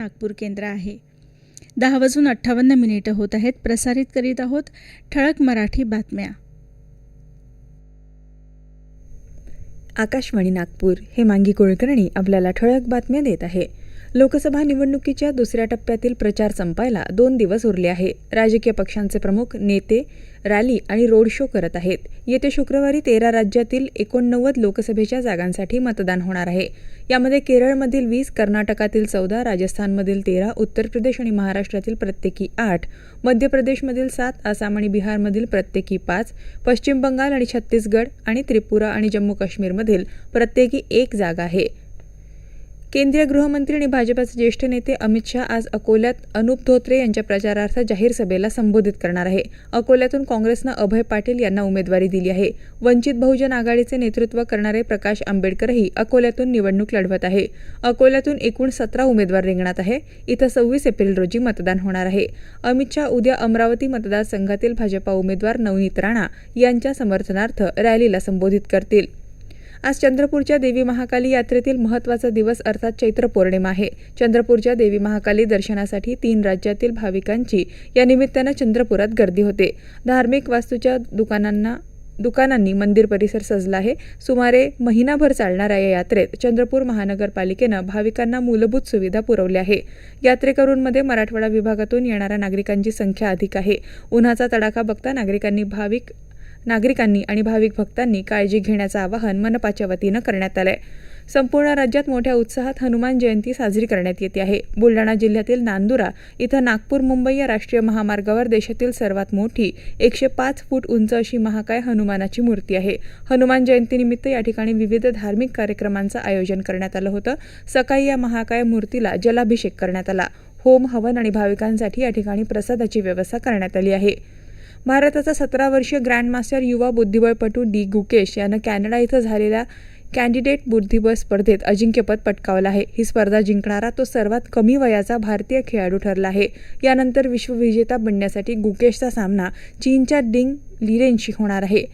नागपूर केंद्र आहे. दहा वाजून अठ्ठावन्न मिनिटं होत आहेत. प्रसारित करीत आहोत ठळक मराठी बातम्या. आकाशवाणी नागपूर हे मांगी कुलकर्णी आपल्याला ठळक बातम्या देत आहे. लोकसभा निवडणुकीच्या दुसऱ्या टप्प्यातील प्रचार संपायला दोन दिवस उरले आहे. राजकीय पक्षांचे प्रमुख नेते रॅली आणि रोड शो करत आहेत. येत्या शुक्रवारी तेरा राज्यातील एकोणनव्वद लोकसभेच्या जागांसाठी मतदान होणार आहे. यामध्ये केरळमधील वीस कर्नाटकातील चौदा राजस्थानमधील तेरा उत्तर प्रदेश आणि महाराष्ट्रातील प्रत्येकी आठ मध्य प्रदेशमधील सात आसाम आणि बिहारमधील प्रत्येकी पाच पश्चिम बंगाल आणि छत्तीसगड आणि त्रिपुरा आणि जम्मू काश्मीरमधील प्रत्येकी एक जागा आहे. केंद्रीय गृहमंत्री आणि भाजपाचे ज्येष्ठ नेते अमित शहा आज अकोल्यात अनुप धोत्रे यांच्या प्रचारार्थ जाहीर सभेला संबोधित करणार आहे. अकोल्यातून काँग्रेसनं अभय पाटील यांना उमेदवारी दिली आहे. वंचित बहुजन आघाडीचे नेतृत्व करणारे प्रकाश आंबेडकरही अकोल्यातून निवडणूक लढवत आहे. अकोल्यातून एकूण सतरा उमेदवार रिंगणात आहे. इथं सव्वीस एप्रिल रोजी मतदान होणार आहे. अमित शहा उद्या अमरावती मतदारसंघातील भाजपा उमेदवार नवनीत राणा यांच्या समर्थनार्थ रॅलीला संबोधित करतील. आज चंद्रपूरच्या देवी महाकाली यात्रेतील महत्त्वाचा दिवस अर्थात चैत्र पौर्णिमा आहे. चंद्रपूरच्या देवी महाकाली दर्शनासाठी तीन राज्यातील भाविकांची या निमित्तानं चंद्रपुरात गर्दी होते. धार्मिक वास्तूच्या दुकानांना दुकानांनी मंदिर परिसर सजला आहे. सुमारे महिनाभर चालणाऱ्या या यात्रेत चंद्रपूर महानगरपालिकेनं भाविकांना मूलभूत सुविधा पुरवल्या आहे. यात्रेकरूंमध्ये मराठवाडा विभागातून येणाऱ्या नागरिकांची संख्या अधिक आहे. उन्हाचा तडाखा बघता नागरिकांनी भाविक नागरिकांनी आणि भाविक भक्तांनी काळजी घेण्याचं आवाहन मनपाच्या वतीनं करण्यात आलंय. संपूर्ण राज्यात मोठ्या उत्साहात हनुमान जयंती साजरी करण्यात येते आहे. बुलढाणा जिल्ह्यातील नांदुरा इथं नागपूर मुंबई या राष्ट्रीय महामार्गावर देशातील सर्वात मोठी एकशे पाच फूट उंच अशी महाकाय हनुमानाची मूर्ती आहे. हनुमान जयंतीनिमित्त या ठिकाणी विविध धार्मिक कार्यक्रमांचं आयोजन करण्यात आलं होतं. सकाळी या महाकाय मूर्तीला जलाभिषेक करण्यात आला. होम हवन आणि भाविकांसाठी या ठिकाणी प्रसादाची व्यवस्था करण्यात आली आहे. भारताचा सतरा वर्षीय ग्रँडमास्टर युवा बुद्धिबळपटू डी गुकेश यानं कॅनडा इथं झालेल्या कॅन्डिडेट बुद्धिबळ स्पर्धेत अजिंक्यपद पटकावलं आहे. ही स्पर्धा जिंकणारा तो सर्वात कमी वयाचा भारतीय खेळाडू ठरला आहे. यानंतर विश्वविजेता बनण्यासाठी गुकेशचा सामना चीनच्या डिंग लिरेनशी होणार आहे.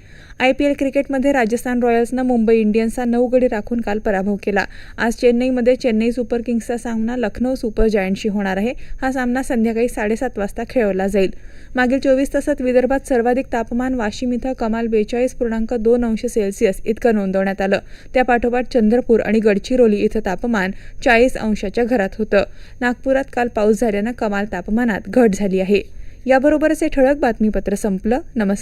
आय पी एल क्रिकेटमध्ये राजस्थान रॉयल्सनं मुंबई इंडियन्सचा नऊ गडी राखून काल पराभव केला. आज चेन्नईमध्ये चेन्नई सुपर किंग्सचा सामना लखनौ सुपर जायंटशी होणार आहे. हा सामना संध्याकाळी साडेसात वाजता खेळवला जाईल. मागील चोवीस तासात विदर्भात सर्वाधिक तापमान वाशिम इथं कमाल बेचाळीस पूर्णांक दोन अंश सेल्सिअस इतकं नोंदवण्यात आलं. त्यापाठोपाठ चंद्रपूर आणि गडचिरोली इथं तापमान चाळीस अंशाच्या घरात होतं. नागपुरात काल पाऊस झाल्यानं कमाल तापमानात घट झाली आहे. याबरोबरच हे ठळक बातमीपत्र संपलं. नमस्कार.